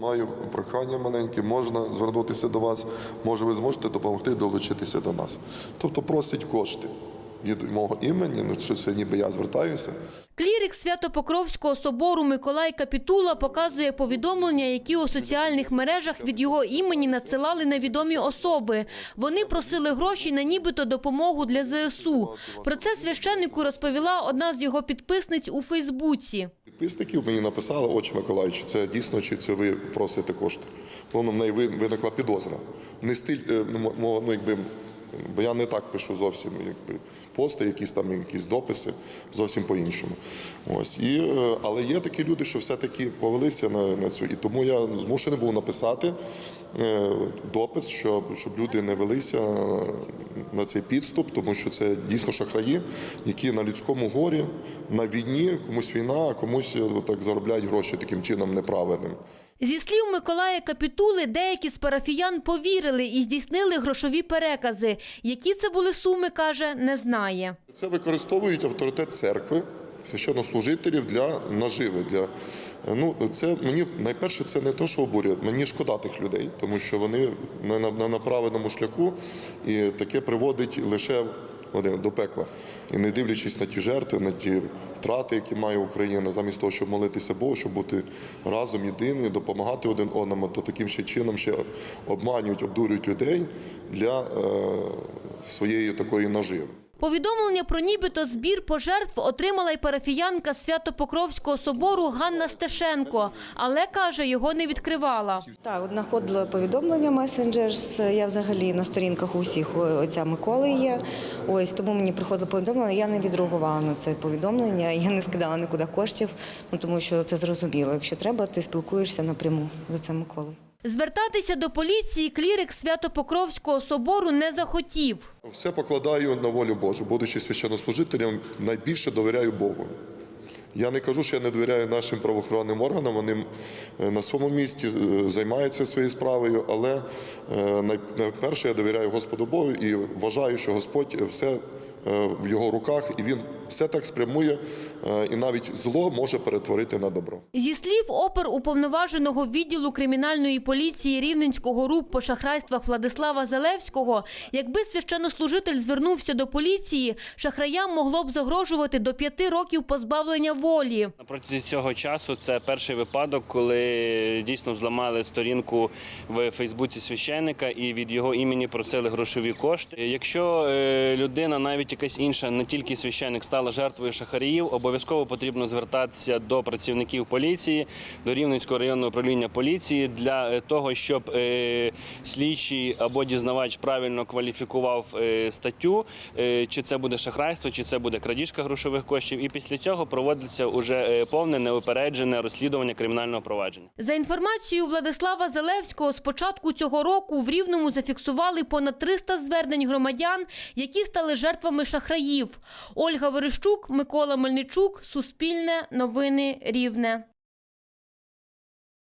Маю прохання маленьке, можна звернутися до вас, може ви зможете допомогти долучитися до нас. Тобто просить кошти від мого імені, ну що це ніби я звертаюся. Клірик Свято-Покровського собору Миколай Капітула показує повідомлення, які у соціальних мережах від його імені надсилали невідомі особи. Вони просили гроші на нібито допомогу для ЗСУ. Про це священнику розповіла одна з його підписниць у Фейсбуці. Підписників мені написали, очі Миколаївич, це дійсно чи це ви просите кошти. Воно в неї ви- виникла підозра. Не стиль, е, ну, якби, бо я не так пишу зовсім, якби пости, якісь там якісь дописи, зовсім по-іншому. Ось. І, е, але є такі люди, що все-таки повелися на, на цю. І тому я змушений був написати е, допис, щоб, щоб люди не велися на цей підступ, тому що це дійсно шахраї, які на людському горі, на війні, комусь війна, а комусь е, так заробляють гроші таким чином неправильним. Зі слів Миколая Капітули, деякі з парафіян повірили і здійснили грошові перекази. Які це були суми, каже, не знає. Це використовують авторитет церкви, священнослужителів для наживи. Для ну це мені найперше, це не те, що обурює. Мені шкода тих людей, тому що вони не на, на, на правильному шляху, і таке приводить лише один до пекла. І не дивлячись на ті жертви, на ті втрати, які має Україна, замість того, щоб молитися Богу, щоб бути разом єдиним, допомагати один одному, то таким ще чином ще обманюють, обдурюють людей для е, своєї такої наживи. Повідомлення про нібито збір пожертв отримала й парафіянка Свято-Покровського собору Ганна Стешенко, але, каже, його не відкривала. Так, знаходила повідомлення Messenger. Я взагалі на сторінках у всіх отця Миколи є. Ось тому мені приходило повідомлення. Я не відреагувала на це повідомлення. Я не скидала нікуди коштів, ну тому що це зрозуміло. Якщо треба, ти спілкуєшся напряму з отцем Миколою. Звертатися до поліції клірик Свято-Покровського собору не захотів. Все покладаю на волю Божу. Будучи священнослужителем, найбільше довіряю Богу. Я не кажу, що я не довіряю нашим правоохоронним органам. Вони е, на своєму місці е, займаються своєю справою, але е, найперше я довіряю Господу Богу і вважаю, що Господь все в його руках, і він все так спрямує, е, і навіть зло може перетворити на добро. Зі слів опер уповноваженого відділу кримінальної поліції Рівненського РУП по шахрайствах Владислава Залевського, якби священнослужитель звернувся до поліції, шахраям могло б загрожувати до п'яти років позбавлення волі. На протязі цього часу це перший випадок, коли дійсно зламали сторінку в Фейсбуці священника і від його імені просили грошові кошти. Якщо е, людина, навіть якась інша, не тільки священник, стала жертвою шахаріїв, обов'язково потрібно звертатися до працівників поліції, до Рівненського районного управління поліції для е, того, щоб е, слідчий або дізнавач правильно кваліфікував е, статтю, чи це буде шахрайство, чи це буде крадіжка грошових коштів. І після цього проводиться уже повне неупереджене розслідування кримінального провадження. За інформацією Владислава Залевського, з початку цього року в Рівному зафіксували понад 300 звернень громадян, які стали жертвами шахраїв. Ольга Верещук, Микола Мельничук, Суспільне, Новини Рівне.